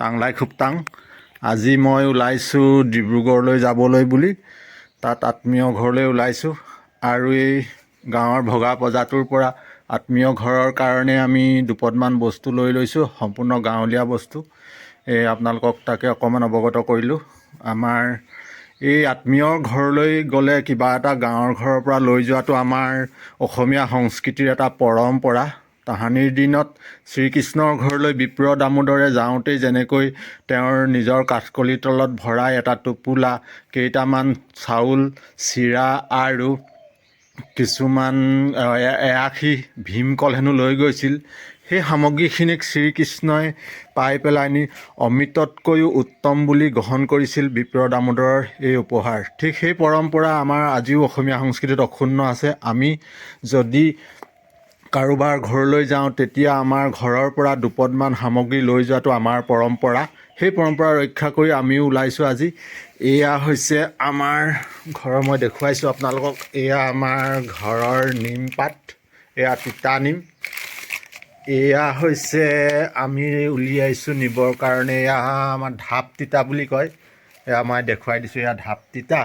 টাংলাই খুবটাং আজি মই ওলাইছোঁ ডিব্ৰুগড়লৈ যাবলৈ বুলি। তাত আত্মীয় ঘৰলৈ ওলাইছোঁ। আৰু এই গাঁৱৰ ভগা বজাৰটোৰ পৰা আত্মীয় ঘৰৰ কাৰণে আমি দুপদমান বস্তু লৈ লৈছোঁ সম্পূৰ্ণ গাঁৱলীয়া বস্তু। এই আপোনালোকক তাকে অকণমান অৱগত কৰিলোঁ। আমাৰ এই আত্মীয়ৰ ঘৰলৈ গ'লে কিবা এটা গাঁৱৰ ঘৰৰ পৰা লৈ যোৱাটো আমাৰ অসমীয়া সংস্কৃতিৰ এটা পৰম্পৰা। তাহানিৰ দিনত শ্ৰীকৃষ্ণৰ ঘৰলৈ বিপ্ৰ দামোদৰে যাওঁতেই যেনেকৈ তেওঁৰ নিজৰ কাঠকলিৰ তলত ভৰাই এটা টোপোলা কেইটামান চাউল চিৰা আৰু কিছুমান এআশী ভীমকল হেনো লৈ গৈছিল। সেই সামগ্ৰীখিনিক শ্ৰীকৃষ্ণই পাই পেলাই নি অমৃততকৈও উত্তম বুলি গ্ৰহণ কৰিছিল বিপ্ৰ দামোদৰৰ এই উপহাৰ। ঠিক সেই পৰম্পৰা আমাৰ আজিও অসমীয়া সংস্কৃতিত অক্ষুণ্ণ আছে। আমি যদি কাৰোবাৰ ঘৰলৈ যাওঁ তেতিয়া আমাৰ ঘৰৰ পৰা দুপদমান সামগ্ৰী লৈ যোৱাটো আমাৰ পৰম্পৰা। সেই পৰম্পৰা ৰক্ষা কৰি আমিও ওলাইছোঁ আজি। এয়া হৈছে আমাৰ ঘৰৰ মই দেখুৱাইছোঁ আপোনালোকক। এয়া আমাৰ ঘৰৰ নিমপাত এয়া তিতা নিম। এয়া হৈছে আমি উলিয়াইছোঁ নিবৰ কাৰণে এয়া আমাৰ ঢাপ তিতা বুলি কয়। এয়া মই দেখুৱাই দিছোঁ এয়া ঢাপ তিতা।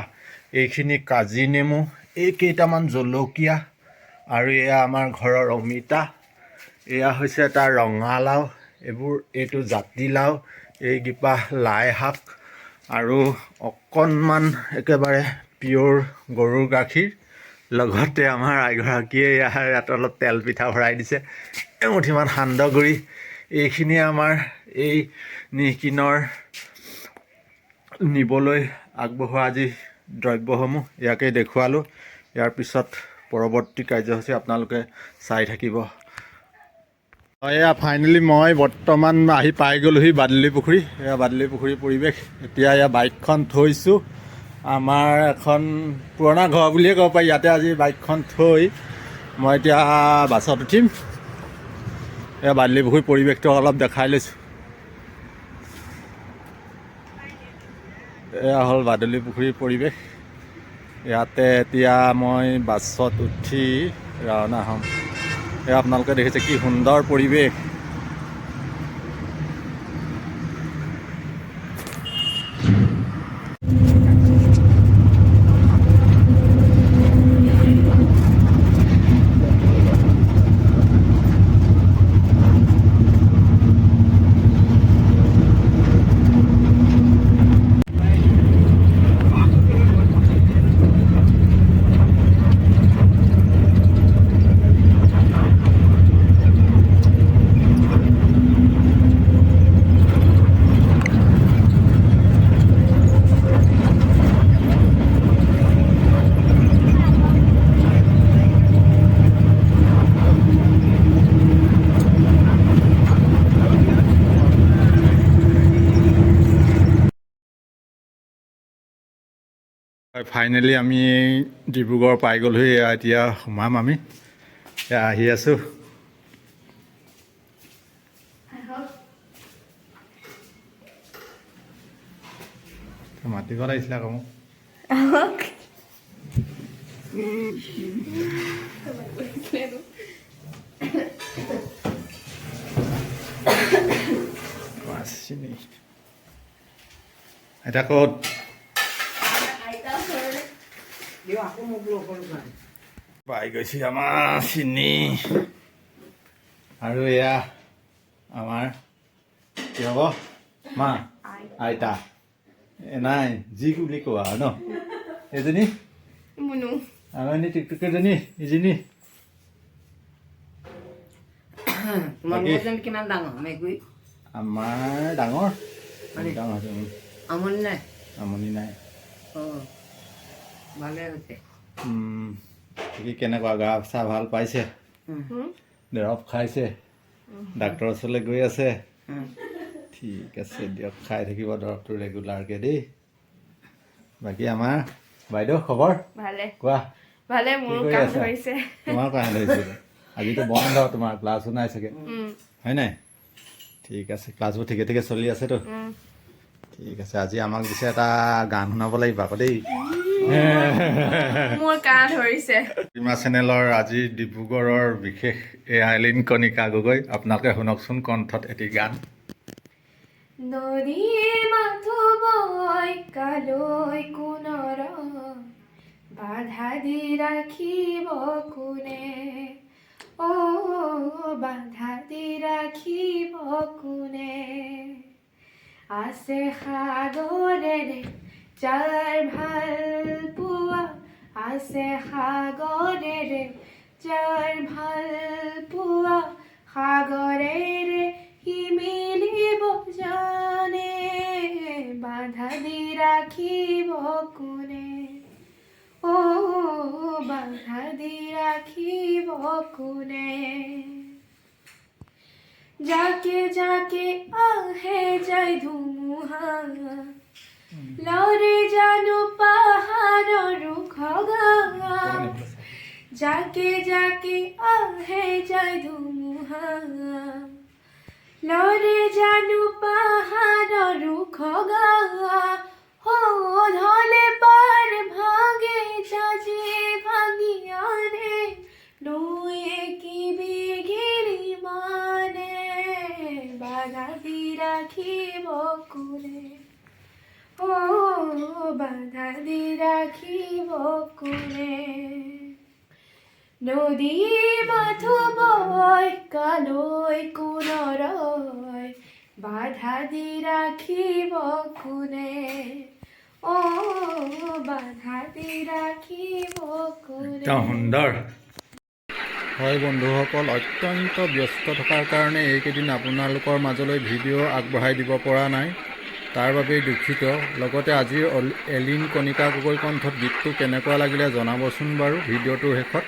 এইখিনি কাজি নেমু এই কেইটামান জলকীয়া আৰু এয়া আমাৰ ঘৰৰ অমিতা। এয়া হৈছে এটা ৰঙালাও। এইবোৰ এইটো জাতিলাও এইকেইপা লাই শাক আৰু অকণমান একেবাৰে পিয়'ৰ গৰুৰ গাখীৰ। লগতে আমাৰ আইগৰাকীয়ে ইয়াৰ ইয়াত অলপ তেল পিঠা ভৰাই দিছে। এমুঠিমান সান্দহগুড়ি এইখিনিয়ে আমাৰ এই নিকিনৰ নিবলৈ আগবঢ়োৱা আজি দ্ৰব্যসমূহ ইয়াকে দেখুৱালোঁ। ইয়াৰ পিছত পৰৱৰ্তী কাৰ্যসূচী আপোনালোকে চাই থাকিব। এয়া ফাইনেলি মই বৰ্তমান আহি পাই গ'লোহি বাদলি পুখুৰী এয়া বাদলি পুখুৰীৰ পৰিৱেশ। এতিয়া এয়া বাইকখন থৈছোঁ। আমাৰ এখন পুৰণা ঘৰ বুলিয়ে ক'ব পাৰি। ইয়াতে আজি বাইকখন থৈ মই এতিয়া বাছত উঠিম। এয়া বাদলি পুখুৰীৰ পৰিৱেশটো অলপ দেখাই লৈছোঁ। এয়া হ'ল বাদলি পুখুৰীৰ পৰিৱেশ। ইয়াতে এতিয়া মই বাছত উঠি ৰাওনা হ'ম। এয়া আপোনালোকে দেখিছে কি সুন্দৰ পৰিৱেশ। ফাইনেলি আমি ডিব্ৰুগড় পাই গ'লোহি এতিয়া সোমাম আমি। এয়া আহি আছোঁ। মাতিব লাগিছিলে আকৌ মোক? এতিয়া ক'ত? পাই গৈছে আমাৰ চিনি আৰু এয়া আমাৰ কি হ'ব মা আইতা এ নাই যি বুলি কোৱা আৰু ন এজনী মুনু আৰু এনে টিকটকেজনী ইজনী তোমালোকৰ কিমান ডাঙৰ আমাৰ ডাঙৰ আমনি নাই আমনি নাই ভালে হৈছে। কি কেনেকুৱা গা চা ভালো পাইছে? দৰৱ খাইছে। ডাক্তৰৰ ওচৰলৈ গৈ আছে। ঠিক আছে দিয়ক খাই থাকিব দৰৱটো ৰেগুলাৰকৈ দেই। বাকী আমাৰ বাইদেউ খবৰ? ভালে। কোৱা? ভালে কি কৰি কাম ধৰিছে। তোমাৰ কাৰণে ধৰিছিলে আজিতো বন্ধ তোমাৰ ক্লাছো নাই চাগে। হয় নাই? ঠিক আছে ক্লাছবোৰ ঠিকে ঠিকে চলি আছেতো। ঠিক আছে আজি আমাক দিছে এটা গান শুনাব লাগিব আকৌ দেই। মোৰ কাহ ধৰিছে। প্ৰতিমা চেনেলৰ আজি ডিব্ৰুগড়ৰ বিশেষ এয়াইলিন কণিকা গগৈ আপোনালোকে শুনকচোন কণ্ঠত এটি গান। নদীৰ মাথো বৈ কালৈ কোনৰ বাধা দি ৰাখিব কোনে? অ বাধা দি ৰাখিব কোনে? আছে সাগৰেৰে যাৰ ভালো পোৱা আছে সাগৰেৰে, যাৰ ভালো পোৱা সাগৰেৰে সি জানে, বাধা দি ৰাখিব কোনে? অ, বাধা দি রাখিব কোনে? যাকে যাকে আহে যায় ধুমুহা লরে জানো পাহাড় খগা যাকে যাকে আহে যায় ধুমুহা। লরে জানো পাহাড় খগা হো ধলে পার ভাগে বাধা দি ৰাখিব কোনে নদী মাথো বয় কালৈ কোনৰয় বাধা দি ৰাখিব কোনে অ বাধা দি ৰাখিব কোনে সুন্দৰ হয় বন্ধুসকল অত্যন্ত ব্যস্ত থকাৰ কাৰণে এইকেইদিন আপোনালোকৰ মাজলৈ ভিডিঅ' আগবঢ়াই দিব পৰা নাই তাৰ বাবেই দুখিত। লগতে আজিৰ এলিন কণিকা গগৈ কণ্ঠত গীতটো কেনেকুৱা লাগিলে জনাবচোন বাৰু। ভিডিঅ'টোৰ শেষত।